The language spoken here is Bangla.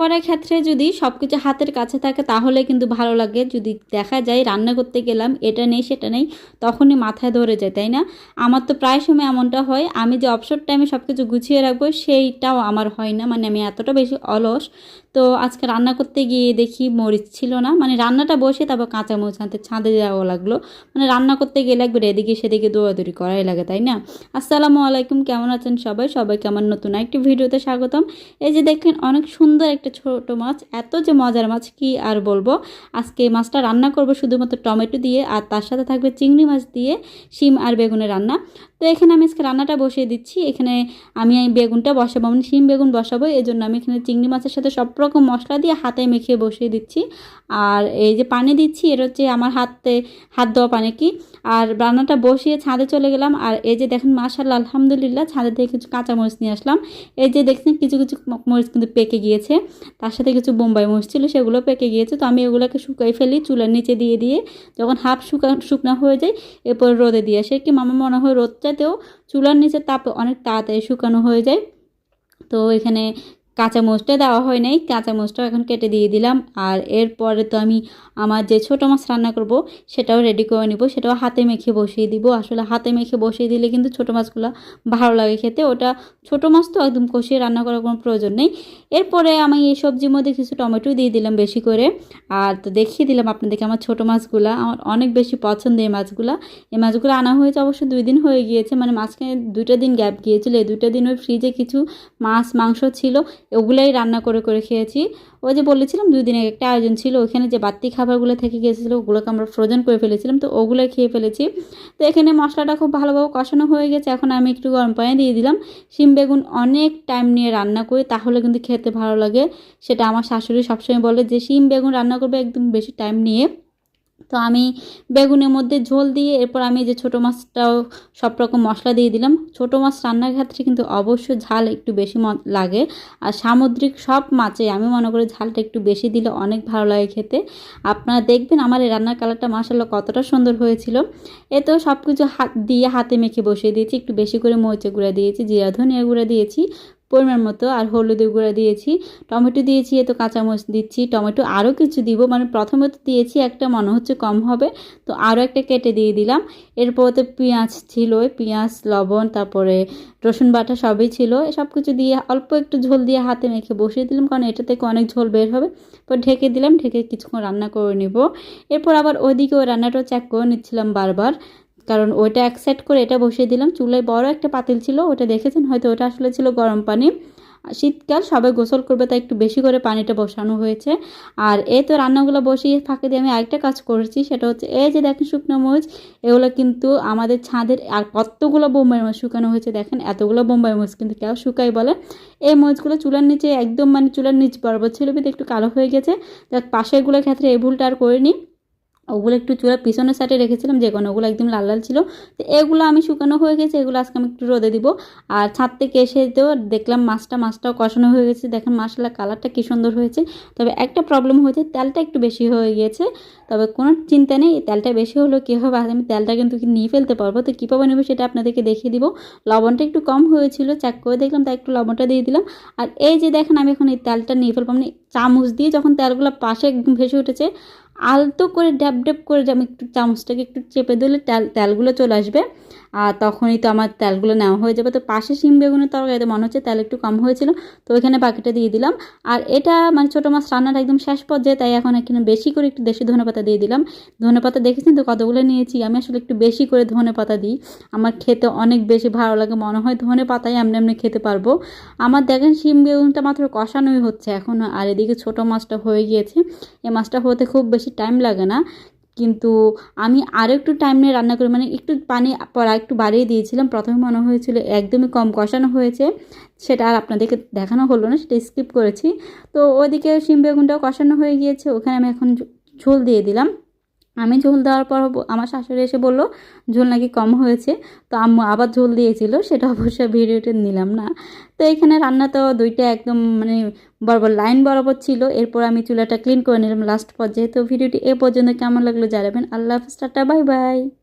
করার ক্ষেত্রে যদি সব কিছু হাতের কাছে থাকে, তাহলে কিন্তু ভালো লাগে। যদি দেখা যায়, রান্না করতে গেলাম, এটা নেই, সেটা নেই, তখনই মাথায় ধরে যায়, তাই না? আমার তো প্রায় সময় এমনটা হয়, আমি যে অবসর টাইমে সব কিছু গুছিয়ে রাখব, সেইটাও আমার হয় না। মানে আমি এতটা বেশি অলস। তো আজকে রান্না করতে গিয়ে দেখি মরিচ ছিল না। মানে রান্নাটা বসে, তারপর কাঁচা মরিচ আনতে ছাদে যাওয়া লাগল। মানে রান্না করতে গেলে একবার এদিকে সেদিকে দৌড়াদৌড়ি করাই লাগে, তাই না? আসসালামু আলাইকুম, কেমন আছেন সবাই? সবাইকে আমার নতুন একটি ভিডিওতে স্বাগতম। এই যে দেখেন, অনেক সুন্দর একটা ছোট মাছ, এত যে মজার মাছ কি আর বলব? আজকে মাছটা রান্না করব শুধুমাত্র টমেটো দিয়ে আর তার সাথে থাকবে চিংড়ি মাছ দিয়ে শিম আর বেগুনের রান্না। তো এখানে আমি আজকে রান্নাটা বসিয়ে দিচ্ছি। এখানে আমি বেগুনটা বসাবো মানে শিম বেগুন বসাবো। এই জন্য আমি এখানে চিংড়ি মাছের সাথে সব রকম মশলা দিয়ে হাতে মেখে বসিয়ে দিচ্ছি। আর এই যে পানি দিচ্ছি এটা হচ্ছে আমার হাতে, হাত দেওয়া পানি কি। আর রান্নাটা বসিয়ে ছাদে চলে গেলাম। আর এই যে দেখেন মাশাল্লাহ আলহামদুলিল্লাহ, ছাদে থেকে কিছু কাঁচা মরিচ নিয়ে আসলাম। এই যে দেখছেন, কিছু কিছু মরিচ কিন্তু পেকে গিয়েছে। তার সাথে কিছু বোম্বাই মরিচ ছিল, সেগুলো পেকে গিয়েছে। তো আমি এগুলোকে শুকাই ফেলি, চুলার নিচে দিয়ে দিয়ে। যখন হাফ শুকা, শুকনা হয়ে যায়, এরপর রোদে দিয়ে আসে। কি, মামা মনে হয় রোদটাতেও চুলার নিচে তাপ অনেক তাড়াতাড়ি শুকানো হয়ে যায়। তো এখানে কাঁচা মরিচটা দেওয়া হয় নাই কাঁচা মরিচটাও এখন কেটে দিয়ে দিলাম। আর এরপরে তো আমি আমার যে ছোটো মাছ রান্না করব, সেটাও রেডি করে নিব, সেটাও হাতে মেখে বসিয়ে দিব। আসলে হাতে মেখে বসিয়ে দিলে কিন্তু ছোটো মাছগুলো ভালো লাগে খেতে। ওটা ছোটো মাছ তো একদম কষিয়ে রান্না করার কোনো প্রয়োজন নেই। এরপরে আমি এই সবজির মধ্যে কিছু টমেটো দিয়ে দিলাম বেশি করে। আর তো দেখিয়ে দিলাম আপনাদেরকে আমার ছোটো মাছগুলো, আমার অনেক বেশি পছন্দ এই মাছগুলো। এই মাছগুলো আনা হয়েছে অবশ্য দুই দিন হয়ে গিয়েছে মানে মাঝখানে দুইটা দিন গ্যাপ গিয়েছিল। এই দুইটা দিন ওই ফ্রিজে কিছু মাছ, মাংস ছিল। ওগুলাই রান্না করে করে খেয়েছি। ওই যে বলেছিলাম, দুই দিনের একটা আয়োজন ছিল। ওখানে যে বাড়তি খাবারগুলো থেকে গিয়েছিল, ওগুলোকে আমরা ফ্রোজেন করে ফেলেছিলাম। তো ওগুলোই খেয়ে ফেলেছি। তো এখানে মশলাটা খুব ভালোভাবে কষানো হয়ে গেছে। এখন আমি একটু গরম পানি দিয়ে দিলাম। শিম বেগুন অনেক টাইম নিয়ে রান্না করি, তাহলে কিন্তু খেতে ভালো লাগে। সেটা আমার শাশুড়ি সবসময় বলে যে, শিম বেগুন রান্না করবে একদম বেশি টাইম নিয়ে। তো আমি বেগুনের মধ্যে ঝোল দিয়ে এরপর আমি যে ছোটো মাছটাও সব রকম মশলা দিয়ে দিলাম। ছোটো মাছ রান্নার ক্ষেত্রে কিন্তু অবশ্যই ঝাল একটু বেশি লাগে। আর সামুদ্রিক সব মাছে আমি মনে করি ঝালটা একটু বেশি দিলে অনেক ভালো লাগে খেতে। আপনারা দেখবেন আমার এই রান্নার কালারটা মাসাল্লাহ কতটা সুন্দর হয়েছিল। এতেও সব কিছু হাত, দিয়ে হাতে মেখে বসিয়ে দিয়েছি। একটু বেশি করে মরিচে গুঁড়া দিয়েছি, জিরা ধনিয়া গুঁড়া দিয়েছি। পরিমাণ মতো আর হলুদের গুঁড়া দিয়েছি। টমেটো দিয়েছি এ তো কাঁচামরিচ দিচ্ছি। টমেটো আরও কিছু দিব। মানে প্রথমে তো দিয়েছি একটা, মনে হচ্ছে কম হবে। তো আরও একটা কেটে দিয়ে দিলাম। এরপর তো পেঁয়াজ ছিল, পেঁয়াজ, লবণ, তারপরে রসুন বাটা সবই ছিল। সব কিছু দিয়ে অল্প একটু ঝোল দিয়ে হাতে মেখে বসিয়ে দিলাম, কারণ এটা থেকে অনেক ঝোল বের হবে। পর ঢেকে দিলাম, ঢেকে কিছুক্ষণ রান্না করে নিব। এরপর আবার ওইদিকে ওই রান্নাটাও চেক করে নিচ্ছিলাম বারবার। কারণ ওইটা এক করে এটা বসিয়ে দিলাম। চুলায় বড় একটা পাতিল ছিল ওটা দেখেছেন? হয়তো ওটা আসলে ছিল গরম পানি। শীতকাল সবাই গোসল করবে, তাই একটু বেশি করে পানিটা বসানো হয়েছে। আর এই তো রান্নাগুলো বসিয়ে ফাঁকে দিয়ে আমি আরেকটা কাজ করেছি, সেটা হচ্ছে এই যে দেখেন শুকনো মরিচ, এগুলো কিন্তু আমাদের ছাদের আর কতগুলো বোম্বাই মাছ শুকানো হয়েছে দেখেন, এতগুলো বোম্বাই মরিচ কিন্তু কেউ শুকাই বলে। এই মরিচগুলো চুলার নিচে একদম মানে চুলার নিচ বরাবর ছিল, কিন্তু একটু কালো হয়ে গেছে। দেখ পাশেরগুলোর ক্ষেত্রে এই ভুলটা আর করিনি। ওগুলো একটু চুলা পিছনের সাইডে রেখেছিলাম, যে কোনো ওগুলো একদম লাল লাল ছিল। তো এগুলো আমি শুকানো হয়ে গেছে, এগুলো আজকে আমি একটু রোদে দিব। আর ছাদ থেকে এসে তো দেখলাম মাছটা, মাছটাও কষানো হয়ে গেছে। দেখেন মাছলা কালারটা কী সুন্দর হয়েছে। তবে একটা প্রবলেম হয়েছে, তেলটা একটু বেশি হয়ে গিয়েছে। তবে কোনো চিন্তা নেই, তেলটা বেশি হলেও কী হবে? আমি তেলটা কিন্তু নিয়ে ফেলতে পারব? তো কীভাবে নেব সেটা আপনাদেরকে দেখিয়ে দিব। লবণটা একটু কম হয়েছিল চেক করে দেখলাম, তাই একটু লবণটা দিয়ে দিলাম। আর এই যে দেখেন, আমি এখন এই তেলটা নিয়ে ফেলব মানে চামচ দিয়ে যখন তেলগুলো পাশে একদম ভেসে উঠেছে, আলতো করে ড্যাপ ড্যাপ করে আমি একটু চামচটাকে একটু চেপে দিলে তেল, তেলগুলো চলে আসবে। আর তখনই তো আমার তেলগুলো নেওয়া হয়ে যাবে। তো পাশে শিম বেগুনের তরকারিতে মনে হচ্ছে তেল একটু কম হয়েছিল, তো ওইখানে বাকিটা দিয়ে দিলাম। আর এটা মানে ছোটো মাছ রান্নার একদম শেষ পর্যায়ে, তাই এখন এখানে বেশি করে একটু দেশি ধনে পাতা দিয়ে দিলাম। ধনে পাতা দেখেছেন তো কতগুলো নিয়েছি? আমি আসলে একটু বেশি করে ধনে পাতা দিই। আমার খেতে অনেক বেশি ভালো লাগে, মনে হয় ধনে পাতাই এমনি এমনি খেতে পারব। আমার দেখেন শিম বেগুনটা মাত্র কষানোই হচ্ছে এখন, আর এদিকে ছোটো মাছটা হয়ে গিয়েছে। এই মাছটা হতে খুব বেশি টাইম লাগে না। কিন্তু আমি আরও একটু টাইম নিয়ে রান্না করি। মানে একটু পানি পরা একটু বাড়িয়ে দিয়েছিলাম। প্রথমে মনে হয়েছিল একদমই কম কষানো হয়েছে। সেটা আর আপনাদেরকে দেখানো হলো না, সেটা স্কিপ করেছি। তো ওদিকে শিম বেগুনটাও কষানো হয়ে গিয়েছে। ওখানে আমি এখন ঝোল দিয়ে দিলাম। আমি ঝোল দেওয়ার পর আমার শাশুড়ি এসে বলল, ঝোল নাকি কম হয়েছে? তো আম্মু আবার ঝোল দিয়েছিল, সেটা অবশ্যই ভিডিওটি নিলাম না। তো এখানে রান্না তো দুইটা একদম মানে বরাবর লাইন বরাবর ছিল। এরপর আমি চুলাটা ক্লিন করে নিলাম লাস্ট পর্যায়ে। তো ভিডিওটি এ পর্যন্ত কেমন লাগল জানাবেন। আল্লাহ হাফিজ, টাটা, বাই বাই।